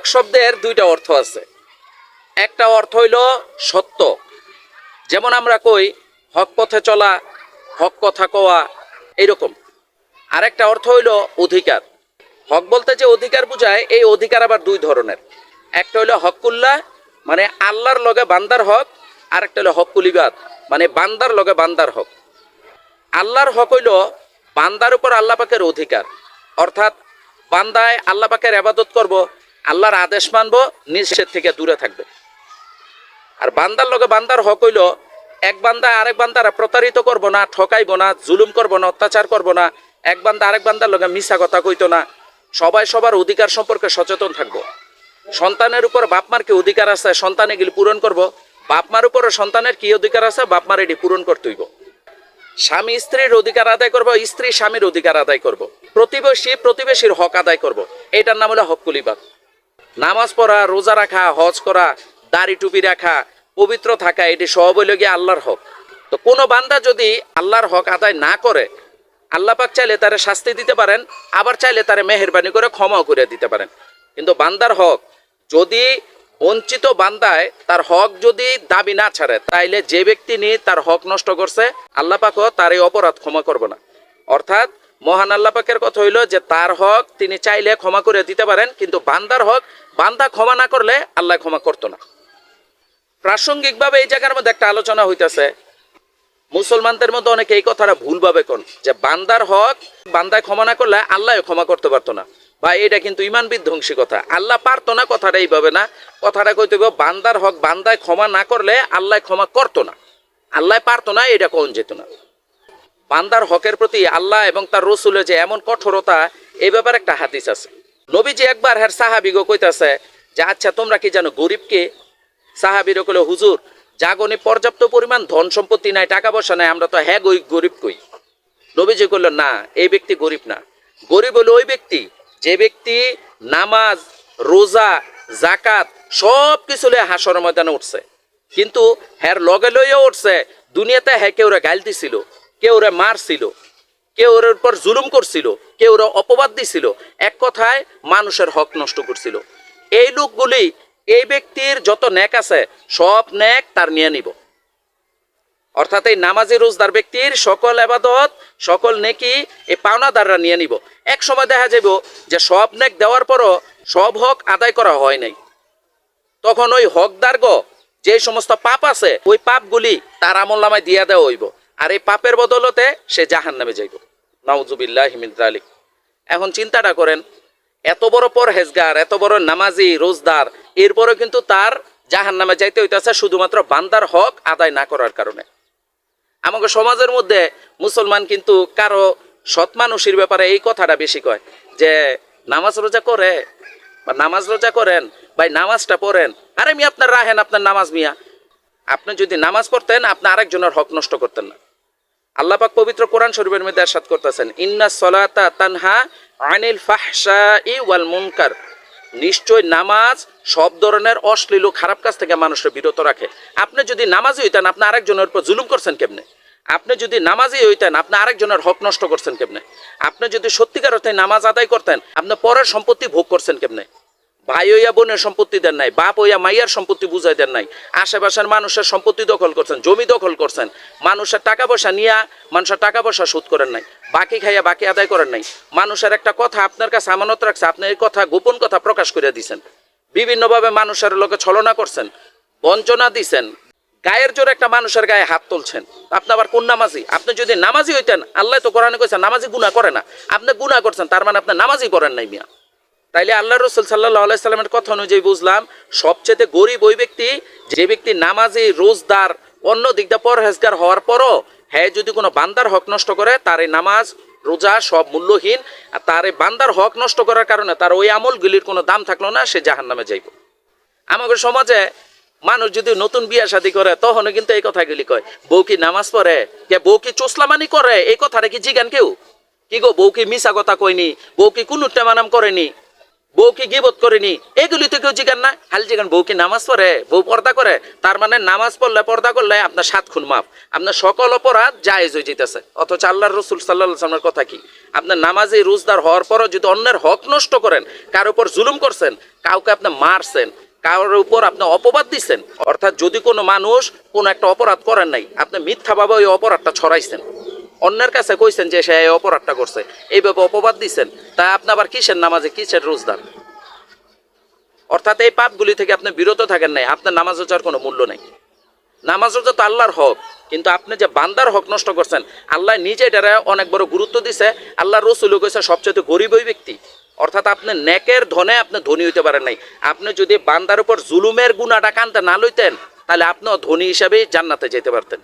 হক শব্দের দুইটা অর্থ আছে। একটা অর্থ হইল সত্য। যেমন আমরা কই, হক পথে চলা, হক কথা কওয়া এরকম আরেকটা অর্থ হইল অধিকার। হক বলতে যে অধিকার বোঝায়, এই অধিকার আবার দুই ধরনের। একটা হইল হকুল্লাহ মানে আল্লাহর লগে বান্দার হক, আরেকটা হইল হকুলিবাদ মানে বান্দার লগে বান্দার হক। আল্লাহর হক হইল বান্দার উপর আল্লাহ পাকের অধিকার। অর্থাৎ বান্দায় আল্লাহ পাকের আবাদত করব আল্লাহর আদেশ মানব নিষেধ থেকে দূরে থাকবে। আর বান্দার লগে বান্দার হক হইল, এক বান্দা আরেক বান্দারা প্রতারিত করব না, ঠকাইব না, জুলুম করব না, অত্যাচার করব না, এক বান্দা আরেক বান্দার লগে মিশা কথা কইতো না, সবাই সবার অধিকার সম্পর্কে সচেতন থাকব। সন্তানের উপর বাপ মার কি অধিকার আছে, সন্তান এগুলি পূরণ করব? বাপ মার উপর সন্তানের কি অধিকার আছে, বাপ মার এটি পূরণ করতে হইব। স্বামী স্ত্রীর অধিকার আদায় করব, স্ত্রী স্বামীর অধিকার আদায় করব। প্রতিবেশী প্রতিবেশীর হক আদায় করব। এটার নাম হলো হকুলিবাদ নামাজ পড়া, রোজা রাখা, হজ করা, দাড়ি টুপি রাখা, পবিত্র থাকা, এটি সব হইল গিয়ে আল্লাহর হক। তো কোনো বান্দা যদি আল্লাহর হক আদায় না করে, আল্লাহ পাক চাইলে তারে শাস্তি দিতে পারেন, আবার চাইলে তারে মেহরবানি করে ক্ষমাও করে দিতে পারেন। কিন্তু বান্দার হক, যদি বঞ্চিত বান্দায় তার হক যদি দাবি না ছাড়ে, তাইলে যে ব্যক্তি নিয়ে তার হক নষ্ট করছে, আল্লাহ পাকও তার এই অপরাধ ক্ষমা করবে না। অর্থাৎ মহান আল্লাহ পাকের কথা হইল যে তার হক তিনি চাইলে ক্ষমা করে দিতে পারেন, কিন্তু বান্দার হক, বান্দা ক্ষমা না করলে আল্লাহ ক্ষমা করতো না। প্রাসঙ্গিকভাবে এই জায়গার মধ্যে একটা আলোচনা হইতেছে। মুসলমানদের মধ্যে অনেকে এই কথাটা ভুলভাবে কোন, যে বান্দার হক বান্দায় ক্ষমা না করলে আল্লাহ ক্ষমা করতে পারতো না। বা এটা কিন্তু ইমান বিধ্বংসী কথা। আল্লাহ পারতো না কথাটা এইভাবে না। কথাটা কইতে হবে বান্দার হক, বান্দায় ক্ষমা না করলে আল্লাহ ক্ষমা করতো না। আল্লাহ পারতো না, এটা কোন যেত না। বান্দার হকের প্রতি আল্লাহ এবং তার রসুলের যে এমন কঠোরতা এই ব্যাপারে একটা হাদিস আছে। নবীজি একবার হ্যার সাহাবিগো কইতাছে যে আচ্ছা তোমরা কি জানো গরিবকে সাহাবির কইলো, হুজুর জাগনে পর্যাপ্ত পরিমাণ ধন সম্পত্তি নাই, টাকা পয়সা নাই, আমরা তো হ্যাঁ গরিব কই? নবীজি কইল, না, এই ব্যক্তি গরিব না। গরিব হলো ওই ব্যক্তি যে ব্যক্তি নামাজ, রোজা জাকাত সব কিছু লয়ে হাসর ময়দানে উঠছে। কিন্তু হ্যার লগে লইয়া উঠছে, দুনিয়াতে হ্যাঁ কেউ গাইল দিছিল। কেউ রে মারছিল, কেউ ওর উপর জুলুম করছিল, কেউ ওরা অপবাদ দিছিল, এক কথায় মানুষের হক নষ্ট করছিল। এই লোকগুলি, এই ব্যক্তির যত ন্যাক আছে, সব ন্যাক তার নিয়ে নিব। অর্থাৎ এই নামাজি রোজদার ব্যক্তির সকল আবাদত, সকল নেকি এই পাওনাদাররা নিয়ে নিব। এক সময় দেখা যাব যে সব নেক দেওয়ার পরও সব হক আদায় করা হয় নাই। তখন ওই হকদার্গ যে সমস্ত পাপ আছে, ওই পাপগুলি তার আমল নামায় দিয়া দেওয়া হইব। আর এই পাপের বদলতে সে জাহান নামে যাইব। নাউজুবিল্লাহ আলী এখন চিন্তাটা করেন, এত বড় পরহেজগার, এত বড় নামাজি, রোজদার এরপরে কিন্তু তার জাহান নামে যাইতে হইতেছে শুধুমাত্র বান্দার হক আদায় না করার কারণে। আমাকে সমাজের মধ্যে মুসলমান কিন্তু কারও সৎ মানুষের ব্যাপারে এই কথাটা বেশি কয় যে, নামাজ রোজা করে বা নামাজ রোজা করেন, ভাই নামাজটা পড়েন। আরে মি আপনার রাহেন আপনার নামাজ মিয়া। আপনি যদি নামাজ পড়তেন, আপনি আরেকজনের হক নষ্ট করতেন না। আল্লাহ পাক পবিত্র কোরআন শরীফের মধ্যে এরশাদ করতেছেন, ইন্না সলাতা তানহা আনিল ফাহশা ই ওয়াল মুনকার। নিশ্চয় নামাজ সব ধরনের অশ্লীল খারাপ কাজ থেকে মানুষের বিরত রাখে। আপনি যদি নামাজি হইতেন, আপনি আরেকজনের উপর জুলুম করছেন কেমনে? আপনি যদি নামাজি হইতেন, আপনি আরেকজনের হক নষ্ট করছেন কেমনে? আপনি যদি সত্যিকার অর্থে নামাজ আদায় করতেন, আপনি পরের সম্পত্তি ভোগ করছেন কেমনে? ভাই হইয়া বোনের সম্পত্তি দেন নাই, বাপ হইয়া মাইয়ার সম্পত্তি বুঝাই দেন নাই। আশেপাশের মানুষের সম্পত্তি দখল করছেন, জমি দখল করছেন। মানুষের টাকা পয়সা নিয়া মানুষের টাকা পয়সা শোধ করেন নাই, বাকি খাইয়া বাকি আদায় করেন নাই। মানুষের একটা কথা আপনার কাছে আমানত রাখছে, আপনি এই কথা গোপন কথা প্রকাশ করে দিছেন। বিভিন্নভাবে মানুষের লোকে ছলনা করছেন, বঞ্চনা দিছেন, গায়ের জোরে একটা মানুষের গায়ে হাত তুলছেন। আপনি আবার কোন নামাজি? আপনি যদি নামাজি হইতেন, আল্লাহ তো কোরআনে কইছেন নামাজি গুনাহ করে না। আপনি গুনাহ করছেন, তার মানে আপনি নামাজি পড়েন নাই মিয়া। তাইলে আল্লাহ রসুল সাল্লাহ আলাইসাল্লামের কথা অনুযায়ী বুঝলাম, সবচেয়ে গরিব ওই ব্যক্তি, যে ব্যক্তি নামাজি রোজদার, অন্য দিক দিয়ে পরহেজগার হওয়ার পরও হ্যাঁ যদি কোনো বান্দার হক নষ্ট করে, তার এই নামাজ, রোজা সব মূল্যহীন, আর তার এই বান্দার হক নষ্ট করার কারণে তার ওই আমলগুলির কোনো দাম থাকল না, সে জাহান নামে যাইব। আমাদের সমাজে মানুষ যদি নতুন বিয়া শাদী করে, তখনও কিন্তু এই কথাগুলি কয়, বউ কি নামাজ পড়ে? কে, বউ কি চোসলামানি করে? এই কথাটা কি জিগান কেউ? কি গো, বউ কি মিশা কথা কইনি বউ কি কোনো টেমানাম করেনি? বউ কি গিবত করেনি। এগুলি তো কেউ জিজ্ঞান না। হাল জিজ্ঞান বউ কি নামাজ পড়ে, বউ পর্দা করে। তার মানে নামাজ পড়লে, পর্দা করলে আপনার সাত খুন মাফ। আপনার সকল অপরাধ জায়েজ হয়ে যেতেছে। অথচ আল্লাহর রসুল সাল্লামের কথা কি? আপনার নামাজে রোজদার হওয়ার পরও যদি অন্যের হক নষ্ট করেন, কার উপর জুলুম করছেন, কাউকে আপনি মারছেন, কারোর উপর আপনি অপবাদ দিচ্ছেন, অর্থাৎ যদি কোনো মানুষ কোনো একটা অপরাধ করেন নাই, আপনি মিথ্যাভাবে ওই অপরাধটা ছড়াইছেন। অন্যের কাছে কইছেন যে সে অপরাধটা করছে। এইভাবে অপবাদ দিচ্ছেন তা আপনি আবার কিসের নামাজে কিসের রোজদার? অর্থাৎ এই পাপগুলি থেকে আপনি বিরত থাকেন নাই। আপনার নামাজ রোজার কোনো মূল্য নেই। নামাজ রোজা তো আল্লাহর হক। কিন্তু আপনি যে বান্দার হক নষ্ট করছেন, আল্লাহ নিজে এটারে অনেক বড় গুরুত্ব দিছে। আল্লাহ রসুল কইছে সবচেয়ে গরিব ওই ব্যক্তি। অর্থাৎ আপনি নেকের ধনে আপনি ধনী হইতে পারেন নাই। আপনি যদি বান্দার উপর জুলুমের গুণাটা কানতে না লইতেন, তাহলে আপনিও ধনী হিসাবেই জান্নাতে যেতে পারতেন।